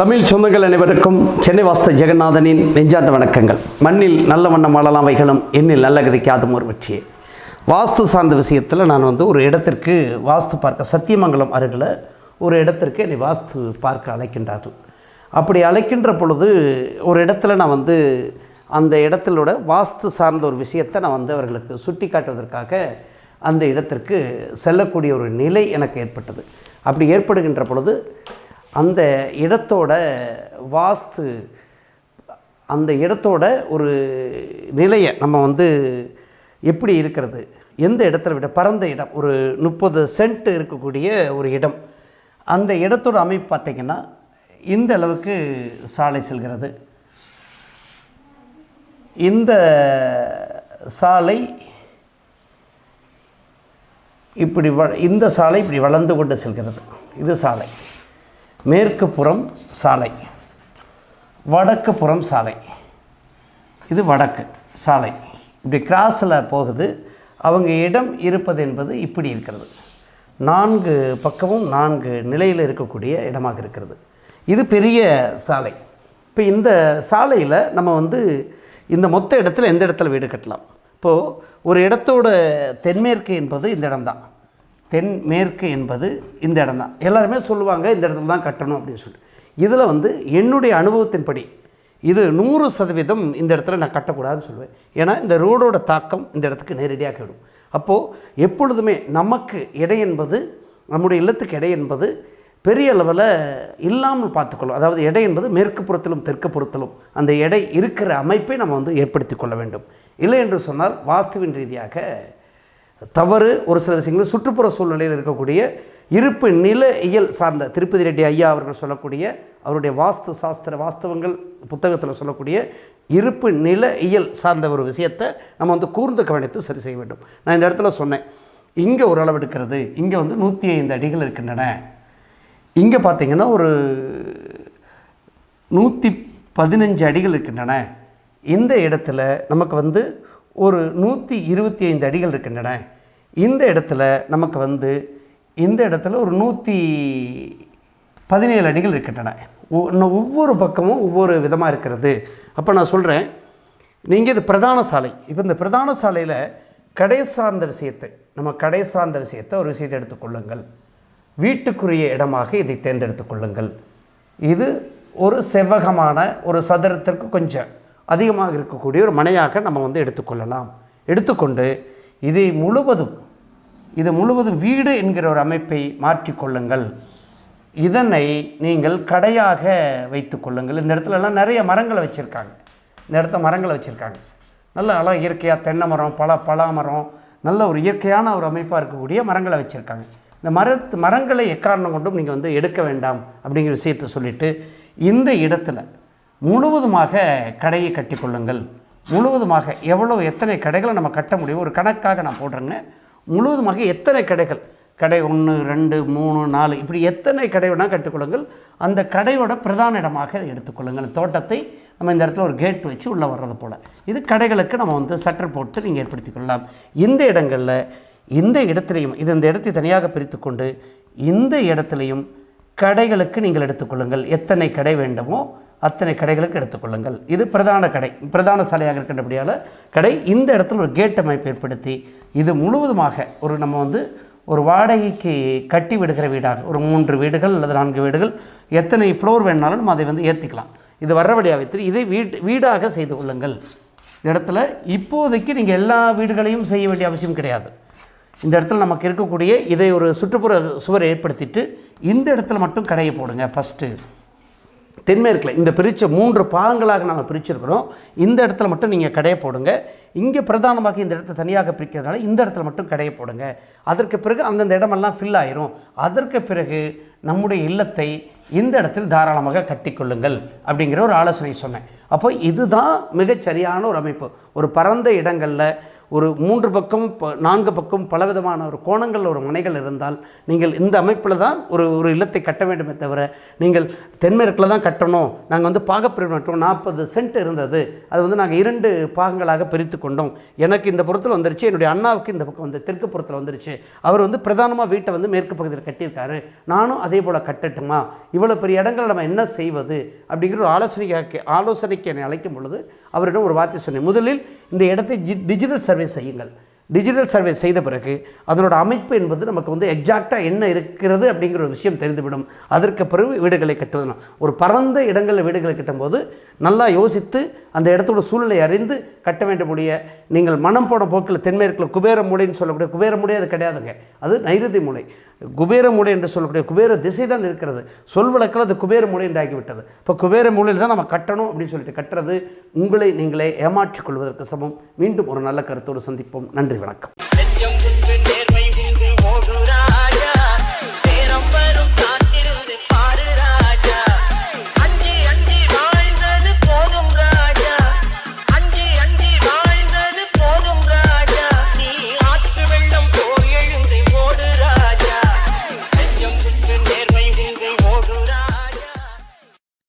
தமிழ் சொந்தங்கள் அனைவருக்கும் சென்னை வாஸ்த ஜெகநாதனின் நெஞ்சார்ந்த வணக்கங்கள். மண்ணில் நல்ல வண்ணம் வாழலாம் வைகளும் எண்ணில் நல்ல கதைக்காதும் ஒரு வெற்றியே. வாஸ்து சார்ந்த விஷயத்தில் நான் வந்து ஒரு இடத்திற்கு வாஸ்து பார்க்க சத்தியமங்கலம் அருகில் ஒரு இடத்திற்கு என்னை வாஸ்து பார்க்க அழைக்கின்றார்கள். அப்படி அழைக்கின்ற பொழுது ஒரு இடத்துல நான் வந்து அந்த இடத்திலோட வாஸ்து சார்ந்த ஒரு விஷயத்தை நான் வந்து அவர்களுக்கு சுட்டி காட்டுவதற்காக அந்த இடத்திற்கு செல்லக்கூடிய ஒரு நிலை எனக்கு ஏற்பட்டது. அப்படி ஏற்படுகின்ற பொழுது அந்த இடத்தோட வாஸ்து அந்த இடத்தோட ஒரு நிலையை நம்ம வந்து எப்படி இருக்கிறது? எந்த இடத்துல விட பரந்த இடம் ஒரு முப்பது சென்ட் இருக்கக்கூடிய ஒரு இடம். அந்த இடத்தோட அமைப்பு பார்த்திங்கன்னா இந்த அளவுக்கு சாலை செல்கிறது. இந்த சாலை இப்படி வ இந்த சாலை இப்படி வளர்ந்து கொண்டு செல்கிறது. இது சாலை. மேற்கு புறம் சாலை வடக்கு புறம் சாலை. இது வடக்கு சாலை. இப்படி கிராஸில் போகுது. அவங்க இடம் இருப்பது என்பது இப்படி இருக்கிறது. நான்கு பக்கமும் நான்கு நிலையில் இருக்கக்கூடிய இடமாக இருக்கிறது. இது பெரிய சாலை. இப்போ இந்த சாலையில் நம்ம வந்து இந்த மொத்த இடத்துல எந்த இடத்துல வீடு கட்டலாம்? இப்போது ஒரு இடத்தோட தென்மேற்கு என்பது இந்த இடம்தான். தென்மேற்கு என்பது இந்த இடம் தான் எல்லாருமே சொல்லுவாங்க இந்த இடத்துல தான் கட்டணும் அப்படின்னு சொல்லிட்டு. இதில் வந்து என்னுடைய அனுபவத்தின்படி இது நூறு சதவீதம் இந்த இடத்துல நான் கட்டக்கூடாதுன்னு சொல்லுவேன். ஏன்னா இந்த ரோடோட தாக்கம் இந்த இடத்துக்கு நேரடியாக விடும் அப்போது எப்பொழுதுமே நமக்கு எடை என்பது நம்முடைய இல்லத்துக்கு எடை என்பது பெரிய அளவில் இல்லாமல் பார்த்துக்கொள்ளும். அதாவது எடை என்பது மேற்கு புறத்திலும் தெற்கு புறத்திலும் அந்த எடை இருக்கிற அமைப்பை நம்ம வந்து ஏற்படுத்தி கொள்ள வேண்டும். இல்லை என்று சொன்னால் வாஸ்துவின் ரீதியாக தவறு ஒரு சில விஷயங்கள் சுற்றுப்புற சூழ்நிலையில் இருக்கக்கூடிய இருப்பு நில இயல் சார்ந்த திருப்பதி ரெட்டி ஐயா அவர்கள் சொல்லக்கூடிய அவருடைய வாஸ்து சாஸ்திர வாஸ்தவங்கள் புத்தகத்தில் சொல்லக்கூடிய இருப்பு நில இயல் சார்ந்த ஒரு விஷயத்தை நம்ம வந்து கூர்ந்து கவனித்து சரி செய்ய வேண்டும். நான் இந்த இடத்துல சொன்னேன். இங்கே ஒரு அளவு எடுக்கிறது. இங்கே வந்து நூற்றி ஐந்து அடிகள் இருக்கின்றன. இங்கே பார்த்தீங்கன்னா ஒரு நூற்றி பதினஞ்சு அடிகள் இருக்கின்றன. இந்த இடத்துல நமக்கு வந்து ஒரு நூற்றி இருபத்தி ஐந்து அடிகள் இருக்கின்றன இந்த இடத்துல நமக்கு வந்து இந்த இடத்துல ஒரு நூற்றி பதினேழு அடிகள் இருக்கின்றன ஒ- இன்னும் ஒவ்வொரு பக்கமும் ஒவ்வொரு விதமாக இருக்கிறது. அப்போ நான் சொல்கிறேன் நீங்கள் இது பிரதான சாலை. இப்போ இந்த பிரதான சாலையில் கடை சார்ந்த விஷயத்தை நம்ம கடை சார்ந்த விஷயத்தை ஒரு விஷயத்தை எடுத்துக்கொள்ளுங்கள் வீட்டுக்குரிய இடமாக இதை தேர்ந்தெடுத்துக் கொள்ளுங்கள். இது ஒரு செவ்வகமான ஒரு சதுரத்திற்கு கொஞ்சம். அதிகமாக இருக்கக்கூடிய ஒரு மனையாக நம்ம வந்து எடுத்துக்கொள்ளலாம். எடுத்துக்கொண்டு இதை முழுவதும் இது முழுவதும் வீடு என்கிற ஒரு அமைப்பை மாற்றிக்கொள்ளுங்கள் இதனை நீங்கள் கடையாக வைத்துக்கொள்ளுங்கள் இந்த இடத்துலலாம் நிறைய மரங்களை வச்சுருக்காங்க. இந்த இடத்துல மரங்களை வச்சுருக்காங்க. நல்ல அழகாக இயற்கையாக தென்னை மரம் பல பலா மரம் நல்ல ஒரு இயற்கையான ஒரு அமைப்பாக இருக்கக்கூடிய மரங்களை வச்சுருக்காங்க. இந்த மரத்து மரங்களை எக்காரணம் கொண்டும் நீங்கள் வந்து எடுக்க வேண்டாம் அப்படிங்கிற விஷயத்தை சொல்லிவிட்டு இந்த இடத்துல முழுவதுமாக கடையை கட்டிக்கொள்ளுங்கள். முழுவதுமாக எவ்வளோ எத்தனை கடைகளை நம்ம கட்ட முடியும் ஒரு கணக்காக நான் போடுறேங்க முழுவதுமாக எத்தனை கடைகள்? கடை ஒன்று ரெண்டு மூணு நாலு இப்படி எத்தனை கடை வேணால் கட்டிக்கொள்ளுங்கள். அந்த கடையோட பிரதான இடமாக எடுத்துக்கொள்ளுங்கள். தோட்டத்தை நம்ம இந்த இடத்துல ஒரு கேட் வச்சு உள்ளே வர்றது போல். இது கடைகளுக்கு நம்ம வந்து சட்டர் போட்டு நீங்கள் ஏற்படுத்திக் கொள்ளலாம். இந்த இடங்களில் இந்த இடத்துலையும் இது இந்த இடத்தை தனியாக பிரித்துக்கொண்டு இந்த இடத்துலையும் கடைகளுக்கு நீங்கள் எடுத்துக்கொள்ளுங்கள். எத்தனை கடை வேண்டுமோ அத்தனை கடைகளுக்கு எடுத்துக்கொள்ளுங்கள். இது பிரதான கடை. பிரதான சாலையாக இருக்கின்றபடியால் கடை இந்த இடத்துல ஒரு கேட் அமைப்பு ஏற்படுத்தி இது முழுவதுமாக ஒரு நம்ம வந்து ஒரு வாடகைக்கு கட்டி விடுகிற வீடாக ஒரு மூன்று வீடுகள் அல்லது நான்கு வீடுகள் எத்தனை ஃப்ளோர் வேணாலும் நம்ம அதை வந்து ஏற்றிக்கலாம் இது வர்ற வழியாக வைத்து இதை வீட் வீடாக செய்து கொள்ளுங்கள். இந்த இடத்துல இப்போதைக்கு நீங்கள் எல்லா வீடுகளையும் செய்ய வேண்டிய அவசியம் கிடையாது. இந்த இடத்துல நமக்கு இருக்கக்கூடிய இதை ஒரு சுற்றுப்புற சுவர் ஏற்படுத்திட்டு இந்த இடத்துல மட்டும் கடையை போடுங்க ஃபஸ்ட்டு தென்மேற்கில் இந்த பிரித்த மூன்று பாகங்களாக நம்ம பிரிச்சிருக்கிறோம். இந்த இடத்துல மட்டும் நீங்கள் கடையை போடுங்க. இங்கே பிரதானமாக இந்த இடத்த தனியாக பிரிக்கிறதுனால இந்த இடத்துல மட்டும் கடையை போடுங்க. அதற்கு பிறகு அந்தந்த இடமெல்லாம் ஃபில் ஆயிரும். அதற்கு பிறகு நம்முடைய இல்லத்தை இந்த இடத்தில் தாராளமாக கட்டிக்கொள்ளுங்கள் அப்படிங்கிற ஒரு ஆலோசனை சொன்னேன். அப்போ இதுதான் மிகச்சரியான ஒரு அமைப்பு. ஒரு பரந்த இடங்களில் ஒரு மூன்று பக்கம் ப- நான்கு பக்கம் பலவிதமான ஒரு கோணங்கள் ஒரு முனைகள் இருந்தால் நீங்கள் இந்த அமைப்பில் தான் ஒரு ஒரு இல்லத்தை கட்ட வேண்டுமே தவிர நீங்கள் தென்மேற்கில் தான் கட்டணும். நாங்கள் வந்து பாகப்பிரிவு நட்டோம். நாற்பது சென்ட் இருந்தது. அது வந்து நாங்கள் இரண்டு பாகங்களாக பிரித்து கொண்டோம். எனக்கு இந்த புறத்தில் வந்துருச்சு. என்னுடைய அண்ணாவுக்கு இந்த பக்கம் வந்து தெற்கு புறத்தில் வந்துருச்சு. அவர் வந்து பிரதானமாக வீட்டை வந்து மேற்கு பகுதியில் கட்டியிருக்காரு. நானும் அதே போல் கட்டட்டுமா? இவ்வளோ பெரிய இடங்கள் நம்ம என்ன செய்வது? அப்படிங்கிற ஒரு ஆலோசனைக்கு ஆலோசனைக்கு என்னை அழைக்கும் பொழுது அவரிடம் ஒரு வார்த்தை சொன்னேன். முதலில் இந்த இடத்தை ஜி டிஜிட்டல் சர்வே செய்யுங்கள். டிஜிட்டல் சர்வே செய்த பிறகு அதனோட அமைப்பு என்பது நமக்கு வந்து எக்ஸாக்டாக என்ன இருக்கிறது அப்படிங்கிற ஒரு விஷயம் தெரிந்துவிடும். அதற்கு பிறகு வீடுகளை கட்டுவது ஒரு பரந்த இடங்களில் வீடுகளை கட்டும்போது நல்லா யோசித்து அந்த இடத்தோட சூழ்நிலை அறிந்து கட்ட வேண்டிய நீங்கள் மனம் போன போக்கில் தென்மேற்கில் குபேர மூலைன்னு சொல்லக்கூடிய குபேர மூலை அது கிடையாதுங்க. அது நைருதி மூலை. குபேர மூலை என்று சொல்லக்கூடிய குபேர திசை தான் இருக்கிறது. சொல் வழக்கில் அது குபேர மூலை என்றாகிவிட்டது. இப்போ குபேர மூலையில் தான் நம்ம கட்டணும் அப்படின்னு சொல்லிட்டு கட்டுறது உங்களை நீங்களே ஏமாற்றிக் கொள்வதற்கு சமம். மீண்டும் ஒரு நல்ல கருத்தோடு சந்திப்போம். நன்றி வணக்கம்.